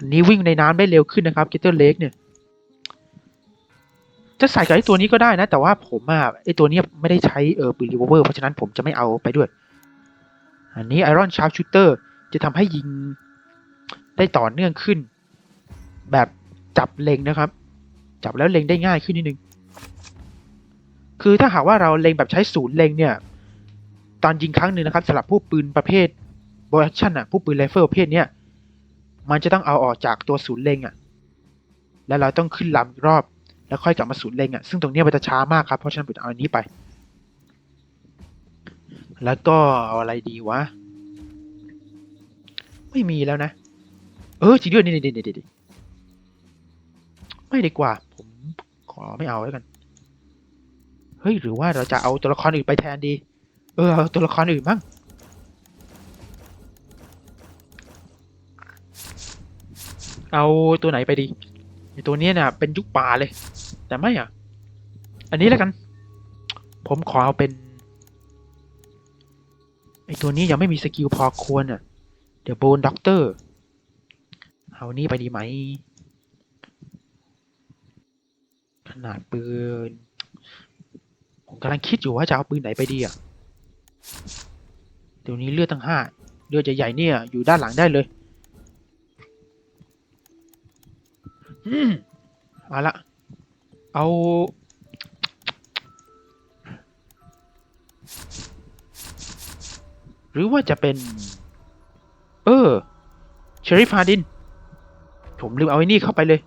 อันนี้วิ่งในน้ำได้เร็วขึ้นนะครับเกตเตอร์เลกเนี่ย จะใส่กับไอ้ตัวนี้ก็ได้นะ แต่ว่าผมอะไอ้ตัวเนี้ยไม่ได้ใช้เออปืนรีโวเวอร์เพราะฉะนั้นผมจะไม่เอาไปด้วย อันนี้ไอรอนชาร์ปชูเตอร์จะทำให้ยิงได้ต่อเนื่องขึ้น แบบจับเล็งนะครับ จับแล้วเล็งได้ง่ายขึ้นนิดนึง คือถ้าหากว่าเราเล็งแบบใช้ศูนย์เล็งเนี่ย ตอนยิงครั้งหนึ่งนะครับสำหรับผู้ปืนประเภทบอลแอคชั่นอะผู้ปืนไรเฟิลประเภทเนี้ย มันจะต้องเอาออกจากตัวศูนย์เล็งอะ แล้วเราต้องขึ้นลำอีกรอบ แล้วค่อยกลับมาศูนย์เล็งอะ ซึ่งตรงนี้มันจะช้ามากครับ เพราะฉะนั้นผมเอาอันนี้ไป แล้วก็เอาอะไรดีวะ ไม่มีแล้วนะ เออจริงด้วยนี่นี่นี่นี่ไม่ดีกว่า ผมขอไม่เอาแล้วกัน เฮ้ย หรือว่าเราจะเอาตัวละครอื่นไปแทนดี เออเอาตัวละครอื่นบ้าง เอาตัวไหนไปดีไอตัวนี้ยน่ะเป็นยุคป่าเลย แต่ไม่อะ อันนี้แล้วกัน ผมขอเอาเป็นไอตัวนี้ยังไม่มีสกิลพอควรอะ เดี๋ยวโบนด็อกเตอร์ เอานี่ไปดีไหม ขนาดปืน ผมกำลังคิดอยู่ว่าจะเอาปืนไหนไปดีอะเดี๋ยวนี้เลือดตั้งห้าเลือดใหญ่ๆเนี่ย อยู่ด้านหลังได้เลย อื มเอาละ เอา หรือว่าจะเป็น เออ เชอริฟฮาดิน ผมลืมเอาไอ้นี่เข้าไปเลย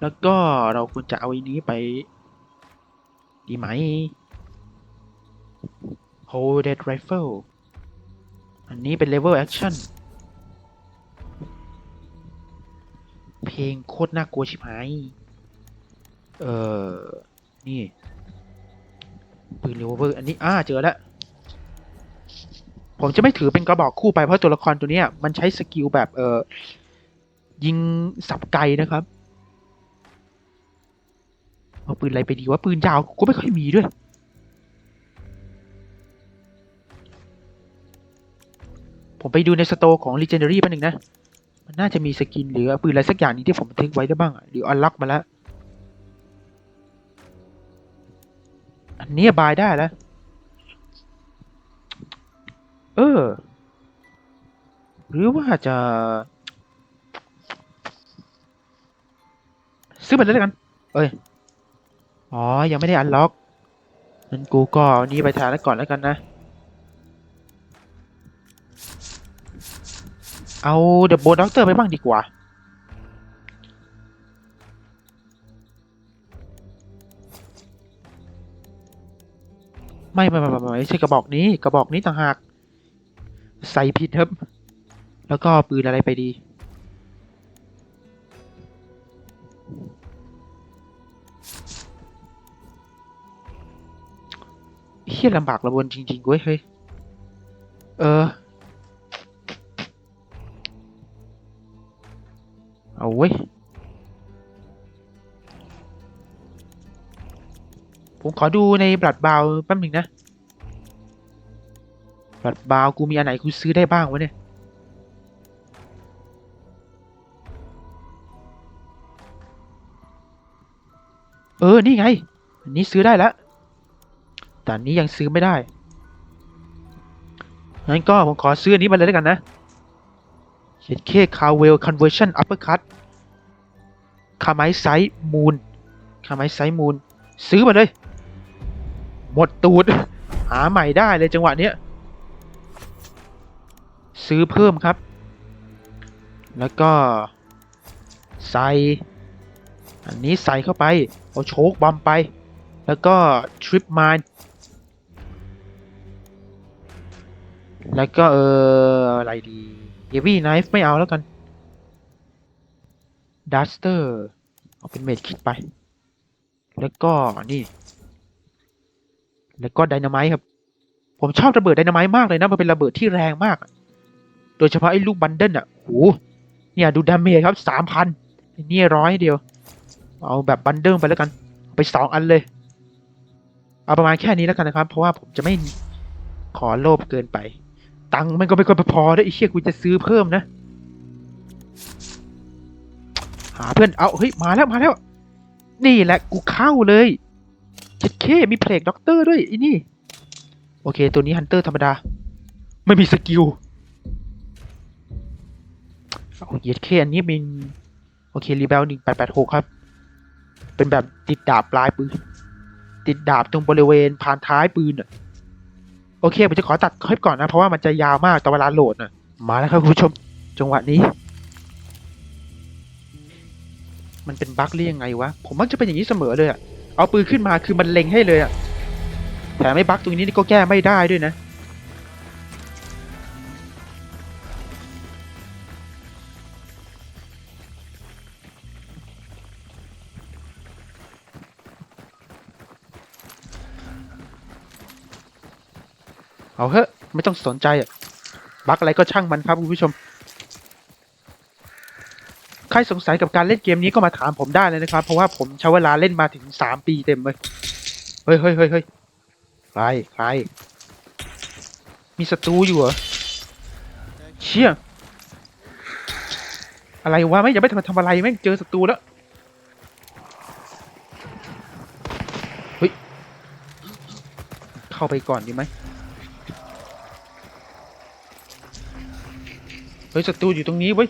แล้วก็เราควรจะเอาไอ้นี้ไป ดีไหม Holded Rifle อันนี้เป็น Level Action เพลงโคตรน่ากลัวชิบหาย เออนี่ ปืน Revolver อันนี้ อ่า เจอแล้ว ผมจะไม่ถือเป็นกระบอกคู่ไปเพราะตัวละครตัวเนี้ยมันใช้สกิลแบบเออยิงสับไกลนะครับเอาปืนอะไรไปดีว่าปืนยาวก็ไม่ค่อยมีด้วย ผมไปดูในสโตของ Legendary แป๊บนึงนะ มันน่าจะมีสกินหรือปืนอะไรสักอย่างนี้ที่ผมบันทึกไว้ได้บ้างหรืออันล็อกมาแล้ว อันนี้บายได้แล้ว เออ หรือว่าจะ ซื้อมาเลยแล้วกัน เอ้ย อ๋อ ยังไม่ได้อันล็อกงั้นกูก็นี้ไปทานแล้วก่อนแล้วกันนะ เอาเดอะโบด็อกเตอร์ไปบ้างดีกว่า ไม่ไม่ไม่ไม่ไม่ใช่กระบอกนี้ กระบอกนี้ต่างหาก ใส่ผิดครับ แล้วก็ปืนอะไรไปดี เฮียลำบากระบนจริง ๆ เว้ย เฮ้ย เออ เอาเว้ยผมขอดูในบลัดบาวแป๊บหนึ่งนะบลัดบาวกูมีอันไหนกูซื้อได้บ้างวะเนี่ยเออ นี่ไง อันนี้ซื้อได้แล้ว แต่นนี้ยังซื้อไม่ได้ งั้นก็ผมขอซื้ออันนี้มาเลยแล้วกันนะ เขียนเคคาเวลคอนเวอร์ชันอัปเปอร์คัตคาไมไซมูนคาไมไซมูนซื้อมาเลย หมดตูด หาใหม่ได้เลยจังหวะเนี้ย ซื้อเพิ่มครับ แล้วก็ ใส่ อันนี้ใส่เข้าไป เอาโชคบอมไป แล้วก็ ทริปมานแล้วก็ เอออะไรดี เ e วี่ไนฟ์ไม่เอาแล้วกันดัสเตอร์เอาเป็นเมดคิดไป แล้วก็นี่ แล้วก็ไดนาไมต์ครับ ผมชอบระเบิดไดนาไมต์มากเลยนะ มันเป็นระเบิดที่แรงมาก โดยเฉพาะไอ้ลูกบันเดิลอะโหเนี่ยดูดาเมจครับสามพันนี่ร้อยเดียว เอาแบบบันเดิลไปแล้วกัน ไปสองอันเลย เอาประมาณแค่นี้แล้วกันนะครับ เพราะว่าผมจะไม่ขอโลภเกินไป ตังค์มันก็ไม่ค่อยพอได้ไอ้เชี่ยกูจะซื้อเพิ่มนะ หาเพื่อนเอาเฮ้ยมาแล้วมาแล้ว นี่แหละกูเข้าเลยเจ็ดเคมีเพลกด็อกเตอร์ด้วยไอ้นี่ โอเค ตัวนี้ฮันเตอร์ธรรมดา ไม่มีสกิลเอาเย็ดเคอันนี้เป็นโอเครีเบลหนึ่งแปดแปดหกครับ เป็นแบบติดดาบปลายปืน ติดดาบตรงบริเวณพานท้ายปืนอะ โอเคผมจะขอตัดคลิปก่อนนะ เพราะว่ามันจะยาวมากต่เวลาโหลดน่ะมาแล้วครับคุณผู้ชมจังหวะนี้ มันเป็นบั๊กเรียังไงวะ ผมมักจะเป็นอย่างนี้เสมอเลยอะเอาปืนขึ้นมาคือมันเล็งให้เลยอะแถมไม่บั๊กตรงนี้นี่ก็แก้ไม่ได้ด้วยนะ เอาเถอะไม่ต้องสนใจอะบั๊กอะไรก็ช่างมันครับคุณผู้ชม ใครสงสัยกับการเล่นเกมนี้ก็มาถามผมได้เลยนะครับ เพราะว่าผมใช้เวลาเล่นมาถึงสามปีเต็มเลย เฮ้ยเฮ้ยเฮ้ยเฮ้ยใครใครมีศัตรูอยู่เหรอ เชี่ย อะไรวะไม่ย่าไม่ทำทำอะไรแม่งเจอศัตรูแล้ว เฮ้ย เข้าไปก่อนดีไหม เฮ้ยศัตรูอยู่ตรงนี้เว้ย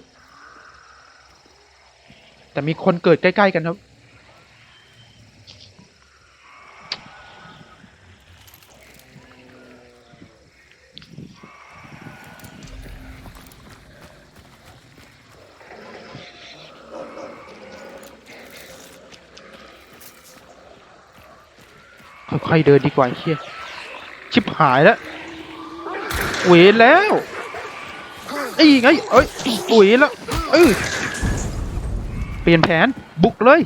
แต่มีคนเกิดใกล้ ๆ กันครับ ค่อย ๆ เดินดีกว่าเชี่ยชิบหายแล้วเวแล้ว นี่ไงเอ้ยเวรแล้วเออเปลี่ยนแผนบุกเลย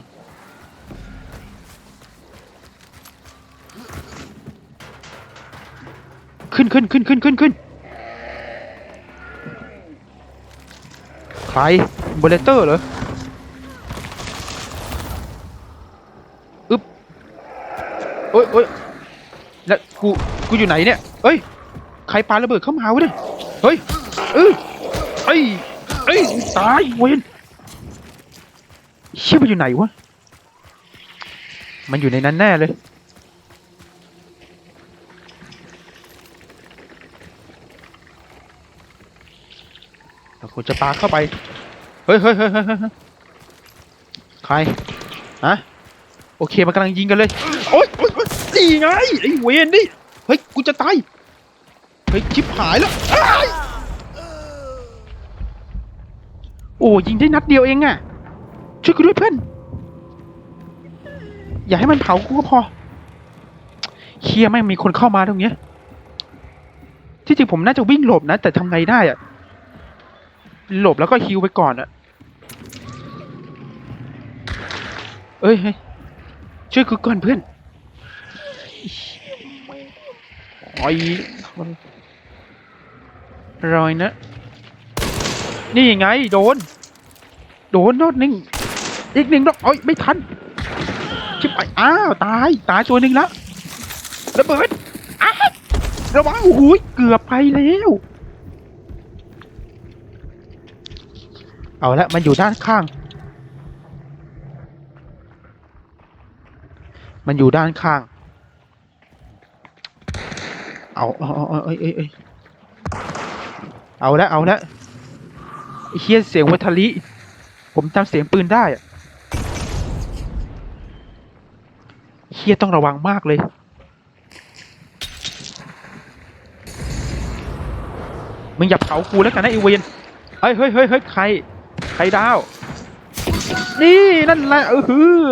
ขึ้นขึ้นขึ้นขึ้นขึ้นขึ้นใครบเลเตอร์เหรออึ๊บโอ้ยโอ้ยแล้วกูกูอยู่ไหนเนี่ยเอ้ยใครปาระเบิดเข้ามาวะเนี่ยเฮ้ยเอ้ย ยเอ้ยตายเวนเชี่ยมันอยู่ไหนวะ มันอยู่ในนั้นแน่เลย เราควรจะปาเข้าไป เฮ้ยเฮ้ยเฮ้ยเฮ้ยเฮ้ยใครฮะโอเค มันกำลังยิงกันเลยโอ๊ยโอ๊ยโอ๊ยนี่ไง ไอ้เวนนี่ เฮ้ย กูจะตาย เฮ้ย ชิบหายแล้วอ้าย โอ้ยิงได้นัดเดียวเองอะช่วยกูด้วยเพื่อน อย่าให้มันเผากูก็พอเคียไม่มีคนเข้ามาตรงเนี้ย ที่จริงผมน่าจะวิ่งหลบนะ แต่ทำไงได้อะหลบแล้วก็ฮิวไปก่อนอะเอ้ยเฮ้ยช่วยกูก่อนเพื่อนโอ้ยรอยนะ นี่ไง โดน โดนนอดหนึ่งอีกหนึ่งดอกโอ้ยไม่ทัน ชิบไปอ้าวตายตายตัวหนึ่งแล้วระเบิดอ้าระวังโอ้โหยเกือบไปแล้วเอาละมันอยู่ด้านข้าง มันอยู่ด้านข้าง เอาเอาเอาเอ้ยเอ้ยเอ้ยเอาละเอาละเฮียเสียงวัทลิ ผมจำเสียงปืนได้อะเฮียต้องระวังมากเลย มึงอย่าเผากูแล้วกันนะไอเวนเฮ้ยเฮ้ยเฮ้ยเฮ้ยใคร ใครดาว นี่นั่นแหละเออฮือ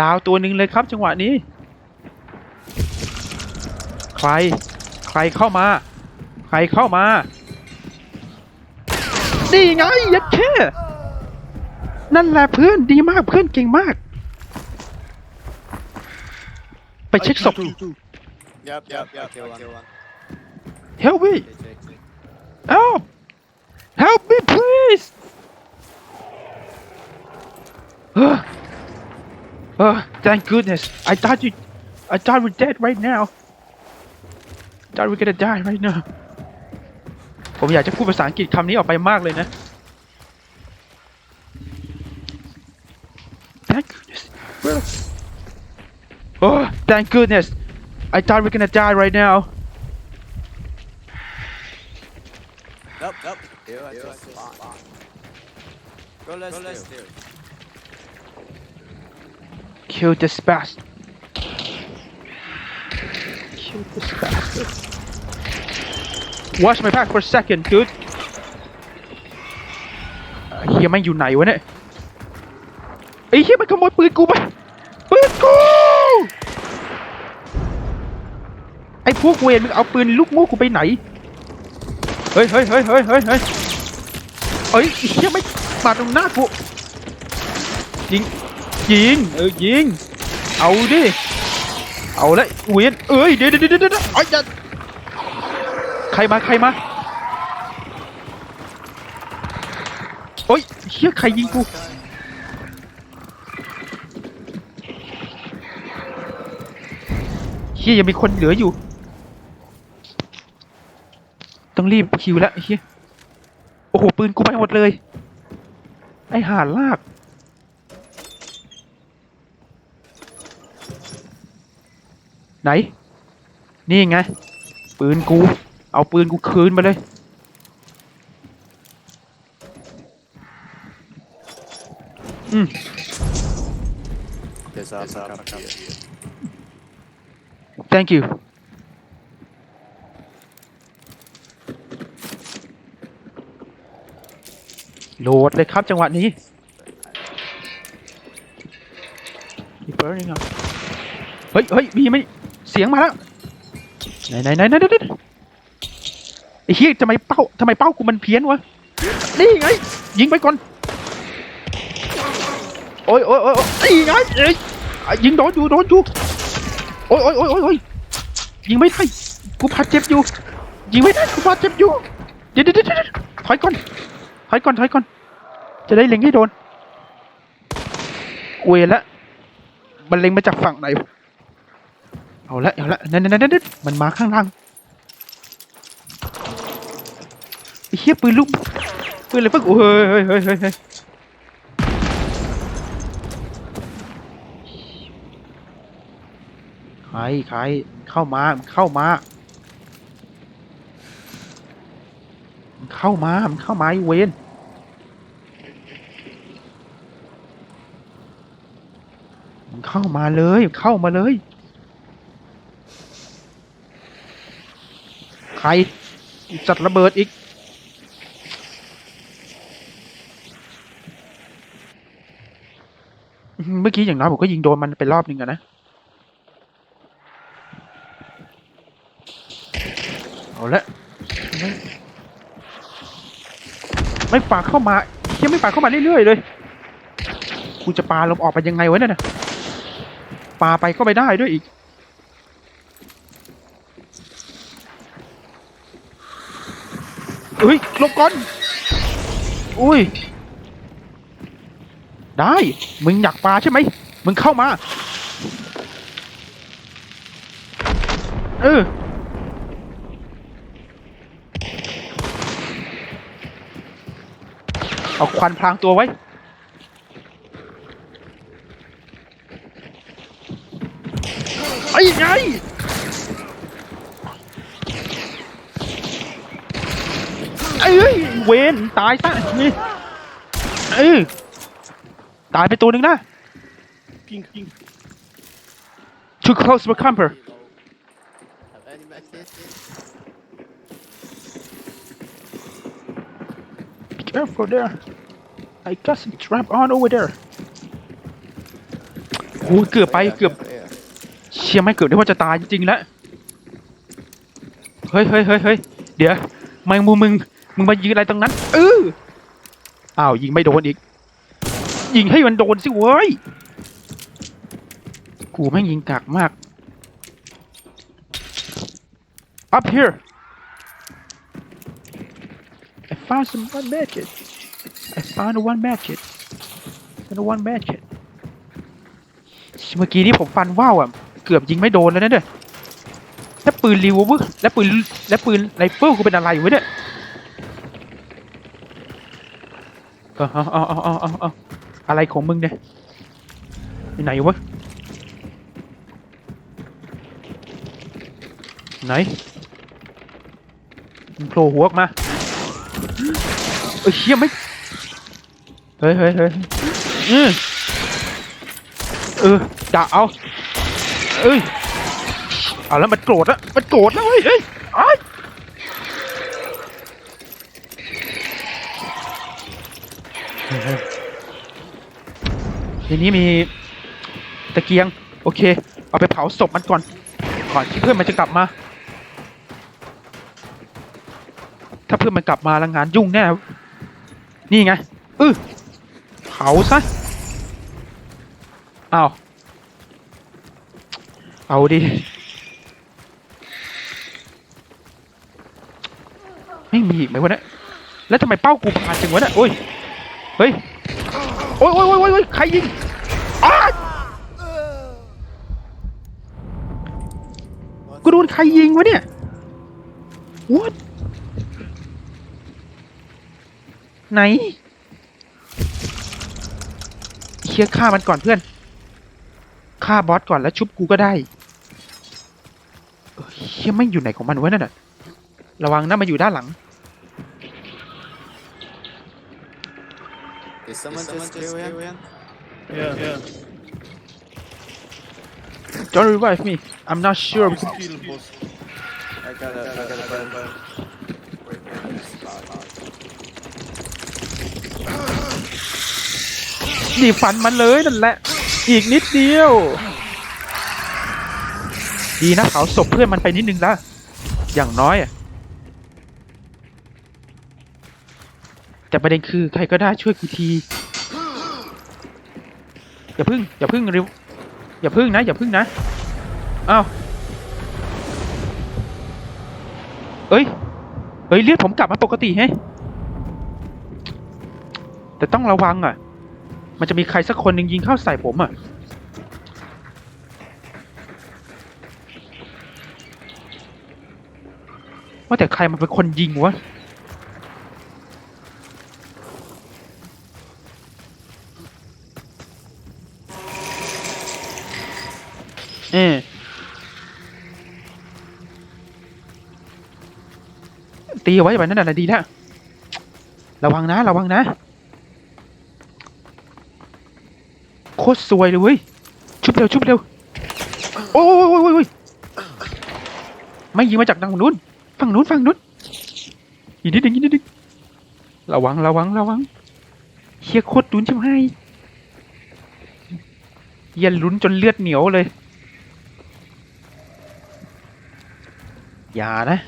ดาวตัวหนึ่งเลยครับ จังหวะนี้ ใคร ใครเข้ามา ใครเข้ามา นี่ไงยัดแค่ นั่นแหละเพื่อนดีมากเพื่อนเก่งมาก ไปเช็คศพ Yep, yep, yep, kill one. Help me Check, check, check. help help me please uh, uh, thank goodness I thought you I thought we're dead right now thought we're gonna die right now ผมอยากจะพูดภาษาอังกฤษคำนี้ออกไปมากเลยนะ Goodness. Where Oh, thank goodness. I thought we are gonna die right now. Nope, nope. Here I just. Go let's Go let's do. do. Kill this bastard. Kill this bastard. Watch my back for a second, dude. Uh, it ไอ้เฮียมันขโมยปืนกูไปปืนกูไอ้พวกเวรมึงเอาปืนลูกโม่กูไปไหนเฮ้ยเฮ้ยเฮ้ยเฮ้ยเฮ้ยเฮ้ยเอ้ยไอ้เฮียไม่มาตรงหน้ากูยิงยิงเออยิงเอาดิเอาละเวียนเอ้ยเดี๋ยวเดี๋ยวเดี๋ยวเดี๋ยวเอ้ยอย่าใครมาใครมาโอ้ยเฮียใครยิงกู เฮียยังมีคนเหลืออยู่ ต้องรีบคิวแล้วเฮียโอ้โห ปืนกูไปหมดเลย ไอห่าลาก ไหน นี่ไง ปืนกู เอาปืนกูคืนมาเลยอืม There's up, up, up here. Thank you โหลดเลยครับจังหวะนี้มีเปิดยังไงเฮ้ยเฮ้ยมีไหมเสียงมาแล้ว ไหนไหนไหนไหนไหนไอ้เฮียทำไมเป้าทำไมเป้ากูมันเพี้ยนวะ นี่ไง ยิงไปก่อน โอ้ยโอ้ยโอ้ยนี่ไงเอ้ยยิงโดนอยู่โดนอยู่ โอ้ยโอ้ยโอ้ยโอ้ยโอ้ยยิงไม่ได้กูบาดเจ็บอยู่ ยิงไม่ได้กูบาดเจ็บอยู่เดี๋ยวเดี๋ยวเดี๋ยวเดี๋ยวถอยก่อน ถอยก่อน ถอยก่อน จะได้เล็งให้โดน เวละมันเล็งมาจากฝั่งไหน เอาละเอาละนั่นนั่นนั่นนั่นมันมาข้างล่างไอ้เหี้ยปืนลูกปืนอะไรเพิ่งโอ้ยเฮ้ยเฮ้ยเฮ้ยเฮ้ยใค รใครเข้ามามันเข้ามามันเข้ามามันเข้ามาไอเวนมันเข้ามาเลยเข้ามาเลย ใครจัดระเบิดอีกเมื่อกี้อย่างน้อยผมก็ยิงโดนมันไปรอบหนึ่งอะนะ เอาละไม่ไม่ฝากเข้ามายังไม่ฝากเข้ามาเรื่อยๆเลยกูจะปาลมออกไปยังไงวะเนี่ยนะปาไปก็ไม่ได้ด้วยอีกเฮ้ยลบก่อนอุ้ย ได้ มึงอยากปลาใช่ไหม มึงเข้ามา เออ เอาควันพรางตัวไว้ ไอ้ไงเอ้ยเวนตายซะนี่เออตายไปตัวหนึ่งนะ Ping, ping. too close for camper Have any messages? Careful there I got some trap on over there โอ้ยเกือบไปเกือบเชี่ยไม่เกือบได้ว่าจะตายจริงๆแล้วเฮ้ยเฮ้ยเฮ้ยเฮ้ยเดี๋ยวแมงมุมมึงมึงมายิงอะไรตรงนั้นเอออ้าวยิงไม่โดนอีก ยิงให้มันโดนสิเว้ยกูแม่งยิงกากมาก up here I found some one matches I found one matches and one matches เมื่อกี้นี่ผมฟันว่าวอะ เกือบยิงไม่โดนแล้วนะเนี่ยด้วปืนรีวอลเวอร์แล้วปืนแล้วปืนไรเฟิลกูเป็นอะไรวะเนี่ยเอาเอเอาเอเอาเอออะไรของมึงเนี่ยอยู่ไหนวะไหนมันโผล่หัวออกมา เอ้ยเชี่ยไม่เฮ้ยเฮ้ยเฮ้ยอืมเออจะเอาเอ้ยเอาแล้วมันโกรธแล้วมันโกรธแล้วเฮ้ยเฮ้ยอ้ายเฮ้ยเฮ้ยทีนี้มีตะเกียง โอเค เอาไปเผาศพมันก่อน ก่อนที่เพื่อนมันจะกลับมา ถ้าเพื่ อมันกลับมาแล้วงานยุ่งแน่นี่ไงเออเผาซะเอาเอาดิไม่มีอีกไหมวะเนี่ยแล้วทำไมเป้ากูผ่านจังวะเนี่ยโอ้ยเฮ้ยโอ้ยโอ้ยโอ้ยโอ้ยใครยิงอ้ากูโดนใครยิงวะเนี่ย what ไหนเคลียร์ฆ่ามันก่อนเพื่อนฆ่าบอสก่อนแล้วชุบกูก็ได้เอ้ยเฮียไม่งอยู่ไหนของมันวะนั่นน่ะระวังนะมาอยู่ด้านหลัง Did someone just kill him? Yeah, yeah. Don't revive me I'm not sure He's kill boss. I gotta, I gotta burn, burn. Wait, ดีฟันมันเลยนั่นแหละ อีกนิดเดียว ดีนะเผาศพเพื่อนมันไปนิดนึงละอย่างน้อยอะแต่ประเด็นคือใครก็ได้ช่วยกูที อย่าพึ่ง อย่าพึ่งริวอย่าพึ่งนะ อย่าพึ่งนะอ้าวเอ้ยเอ้ยเลือดผมกลับมาปกติแฮะแต่ต้องระวังอะ มันจะมีใครสักคนหนึ่งยิงเข้าใส่ผมอะ ว่าแต่ใครมันเป็นคนยิงวะ เออตีเอาไว้แบบนั้นน่ะดีแล้วระวังนะ ระวังนะ โค ตรสวยเลยเว้ยชุบเร็วชุบเร็วโอ้ยโอ้ยโอ้ยโอ้ยไม่ยิงมาจากทางนู้นฝั่งนู้นฝั่งนู้นอีกนิดนึงอีกนิดนึงระวังระวังระวังเฮียโคตรลุ้นชิบหายเฮียลุ้นจนเลือดเหนียวเลยอย่านะ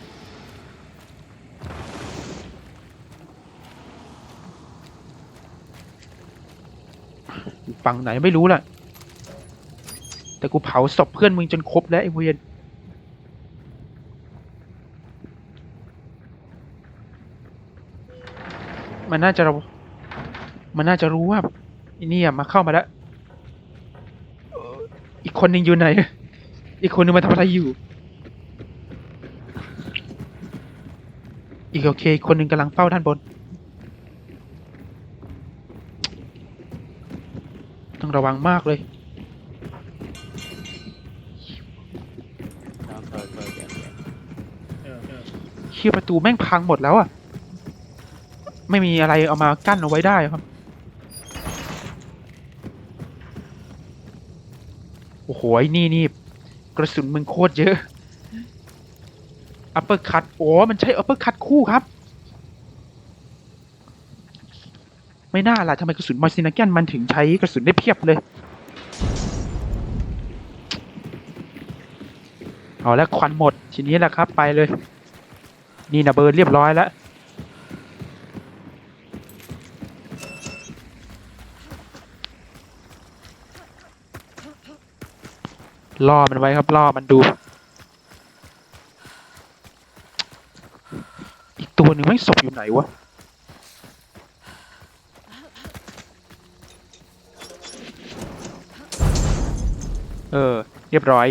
ฝั่งไหนไม่รู้ล่ะ แต่กูเผาศพเพื่อนมึงจนครบแล้วไอ้เวียนมันน่าจะเรามันน่าจะรู้ว่าไอ้นี่มาเข้ามาแล้ว อีกคนหนึ่งอยู่ไหน อีกคนหนึ่งมาทำอะไรอยู่ อีกโอเค คนหนึ่งกำลังเฝ้าด้านบน ต้อง ระวังมากเลย เชี่ยประตูแม่งพังหมดแล้วอะไม่มีอะไรเอามากั้นเอาไว้ได้ครับ โอ้โหนี่นี่กระสุนมึงโคตรเยอะอัปเปอร์คัตโอ้มันใช้อัปเปอร์คัตคู่ครับ ไม่น่าล่ะทำไมกระสุนมอซินาแกนมันถึงใช้กระสุนได้เพียบเลย เอาแล้วควันหมดทีนี้แหละครับไปเลย นี่นะเบิร์นเรียบร้อยแล้วล่อมันไว้ครับล่อมันดู อีกตัวหนึ่งไม่ศพอยู่ไหนวะ เออ เรียบร้อย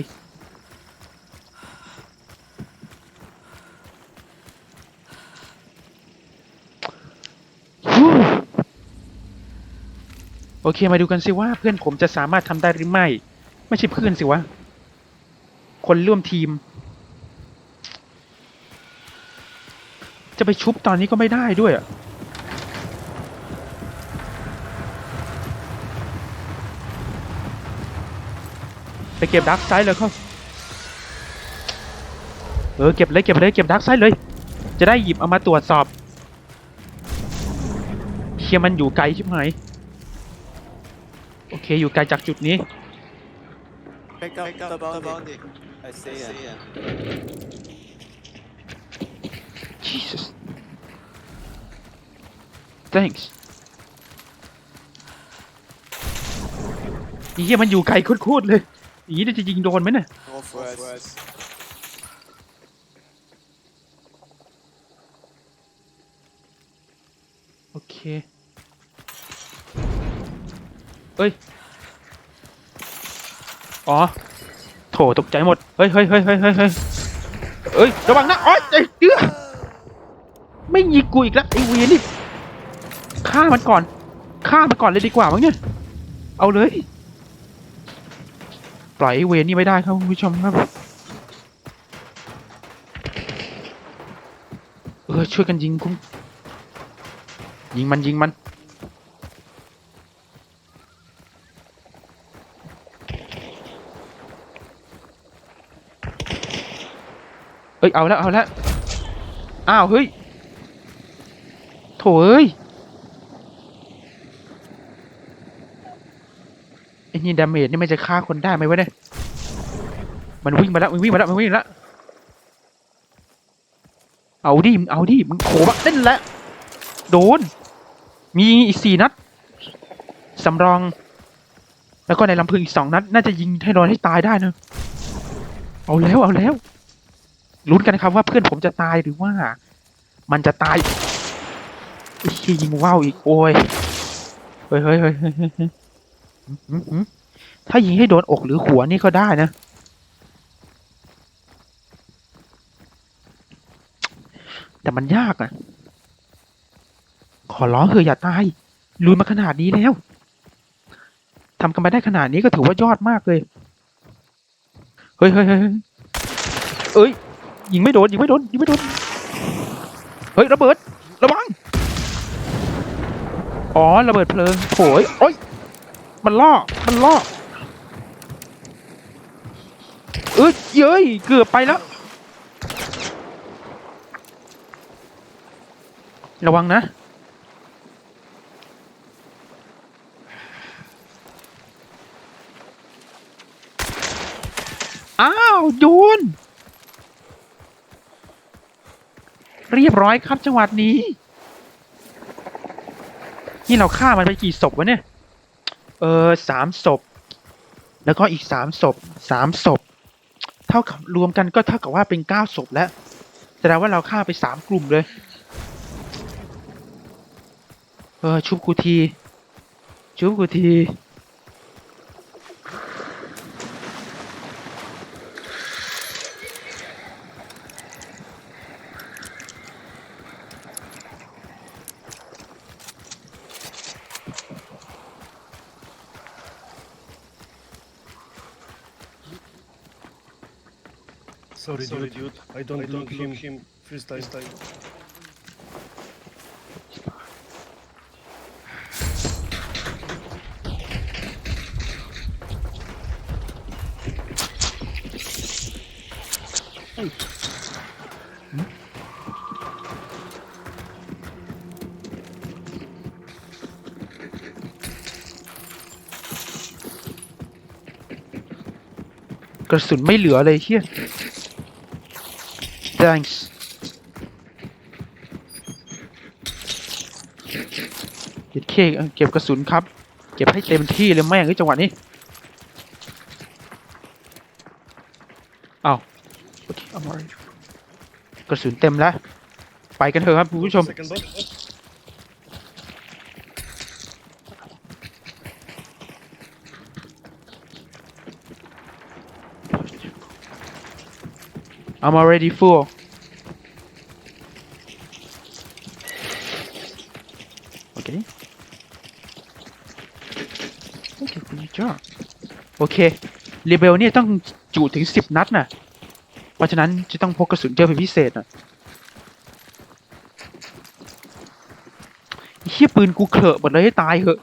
โอเค มาดูกันสิว่าเพื่อนผมจะสามารถทำได้หรือไม่ ไม่ใช่เพื่อนสิวะ คนร่วมทีม จะไปชุบตอนนี้ก็ไม่ได้ด้วยอะ ไปเก็บดักไซด์เลยเขาเออเก็บเลยเก็บเลยเก็บดักไซด์เลย จะได้หยิบเอามาตรวจสอบเชียมันอยู่ไกลใช่ไหมโอเคอยู่ไกลจากจุดนี้ Pick up, the bounty. I see it. Jesus thanks ไอ้เหี้ยมันอยู่ไกลโคตรๆเลย อย่างนี้จะยิงโดนไหมเนี่ย Northwest. โอเค เฮ้ย อ๋อ โถตกใจหมด เฮ้ยเฮ้ยเฮ้ยเฮ้ยเฮ้ยเฮ้ยเอ้ย ระวังนะโอ๊ยไอ้เดือไม่ยิงกูอีกแล้วไอ้เวียนี่ฆ่ามันก่อน ฆ่ามันก่อนเลยดีกว่ามั้งเนี่ย เอาเลย ปล่อยเวนนี่ไม่ได้ครับคุณผู้ชมครับ เออช่วยกันยิงคุ้มยิงมันยิงมันเอ้ยเอาแล้วเอาแล้วอ้าวเฮ้ยโถเอ้ยไอ้ นี่ดาเมจนี่มันจะฆ่าคนได้ไหมวะเนี่ยมันวิ่งมาแล้วมันวิ่งมาแล้วมันวิ่งแล้วเอาดิมึงเอาดิมึงโขบะเล่นแล้วโดน มีอีกสี่นัดสำรอง แล้วก็ในลำพึงอีกสองนัด น่าจะยิงให้โดนให้ตายได้นะ เอาแล้วเอาแล้วลุ้นกันครับว่าเพื่อนผมจะตายหรือว่า มันจะตายอ้เหี้ยยิงว่าวอีกโอ้ยเฮ้ยเฮ้ยเฮ้ย ถ้ายิงให้โดนอกหรือหัวนี่ก็ได้นะ แต่มันยากอะขอร้องเถอะอย่าตายลุยมาขนาดนี้แล้วทำกันไปได้ขนาดนี้ก็ถือว่ายอดมากเลย เฮ้ยเฮ้ยเฮ้ยเฮ้ยเอ้ย ยิงไม่โดนยิงไม่โดนยิงไม่โดน เฮ้ยระเบิด ระวัง อ๋อระเบิดเพลิงโผยโอ้ย มันล่อ มันล่อ เอ้ยเย้ย เกือบไปแล้ว ระวังนะ อ้าวโดนเรียบร้อยครับจังหวัดนี้ นี่เราฆ่ามันไปกี่ศพวะเนี่ย เออสามศพ แล้วก็อีกสามศพสามศพ เท่ากับรวมกันก็เท่ากับว่าเป็นเก้าศพแล้วแสดงว่าเราฆ่าไปสามกลุ่มเลย เออชุบกูที ชุบกูที Sorry, Sorry dude. I don't, I don't him, him freestyle. freestyle. Hmm? กระสุนไม่เหลือเลยเฮีย thanks เก็บเคเออเก็บกระสุนครับ เก็บให้เต็มที่เลยแม่งไอ้จังหวะนี้ เอาโอเคเอามากระสุนเต็มแล้ว ไปกันเถอะครับคุณผู้ชม I'm already full. Okay. Thank you for your job. โอเคเรเบลเนี่ยต้องจุถึงสิบนัดน่ะ เพราะฉะนั้นจะต้องพกกระสุนเยอะเป็นพิเศษน่ะเฮียปืนกูเขอะหมดเลยให้ตายเหอะ